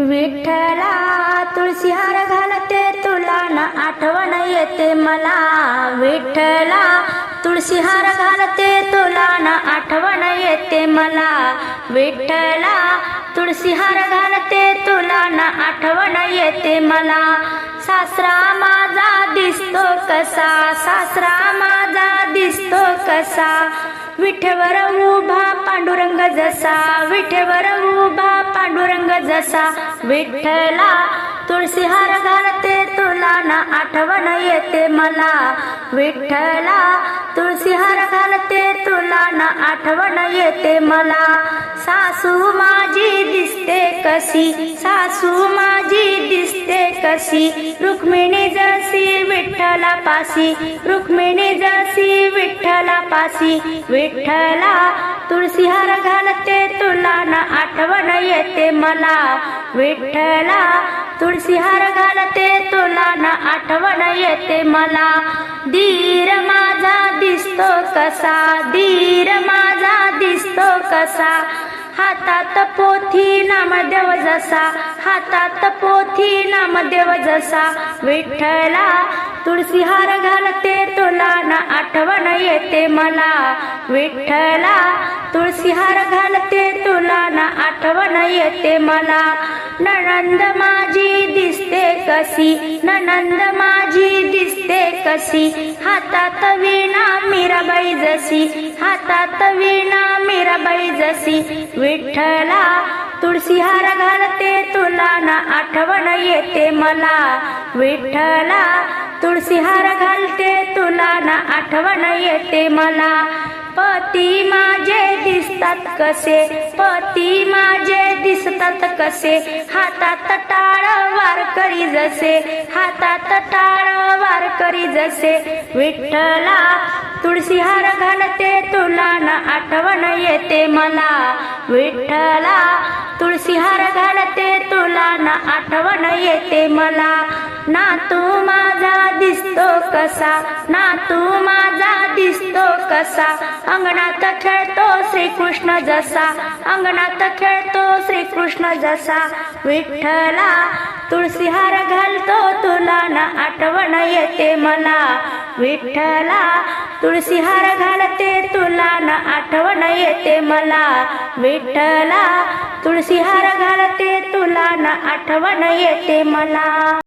विठ्ठला तुळशी हार घालते तुला ना आठवण येते मला. विठ्ठला तुळशी हार घालते तुला ना आठवण येते मला. विठ्ठला तुळशी हार घालते तुला ना आठवण येते मला. सासरा माझा दिसतो कसा? सासरा माझा दिसतो कसा? विठ्ठवर उभा पांडुरंग जसा विठेवर उभा पांडुरंग जसा विठ्ठला तुळशी हार घालते तुला ना आठवण येते मला. विठ्ठला तुळशी हार घालते तुला ना आठवण येते मला. सासू माझी दिसते कशी सासू माझी दिसते कशी रुक्मिणी जशी विठ्ठला पाशी रुक्मिणी जशी विठ्ठला पाशी विठ्ठला तुळसीहार घालते तुला ना आठवण येते मला. विठ्ठला तुळसीहार घालते तुला ना आठवण येते मला. धीर माझा दिसतो कसा? धीर माझा दिसतो कसा? हातात पोथी नामदेव जसा. हातात पोथी नामदेव जसा. विठ्ठला तुळशी हार घालते तुला ना आठवण येते मला. विठ्ठला तुळशी हार घालते तुला ना आठवण येते मला. ननंद माझी दिसते कशी? ननंद माझी दिसते कशी? हातात वीणा मीराबाई जशी. हातात वीणा मीराबाई जशी. विठ्ठला तुळशी हार घालते तुला आठवण येते मला. विठ्ठला तुळशी हार घालते तुला. ना आठवण येते मला. पती माझे दिसतात कसे? पती माझे दिसतात कसे? हातात टाळ वार करी जसे. हातात टाळ वार करी जसे. विठ्ठला तुळशी हार घालते तुला. ना आठवण येते मला. विठ्ठला तुळशी हार घालते तुला ना आठवण येते मला. ना तू माझा दिसतो कसा? ना तू कसा? अंगणात खेळतो श्रीकृष्ण जसा. अंगणात खेळतो श्रीकृष्ण जसा. विठ्ठला तुळशी हार घालतो तुला ना आठवण येते मला. विठ्ठला तुळशी हार घालते तुला ना आठवण येते मला. विठ्ठला तुळशी हार घालते तुला ना आठवण येते मला.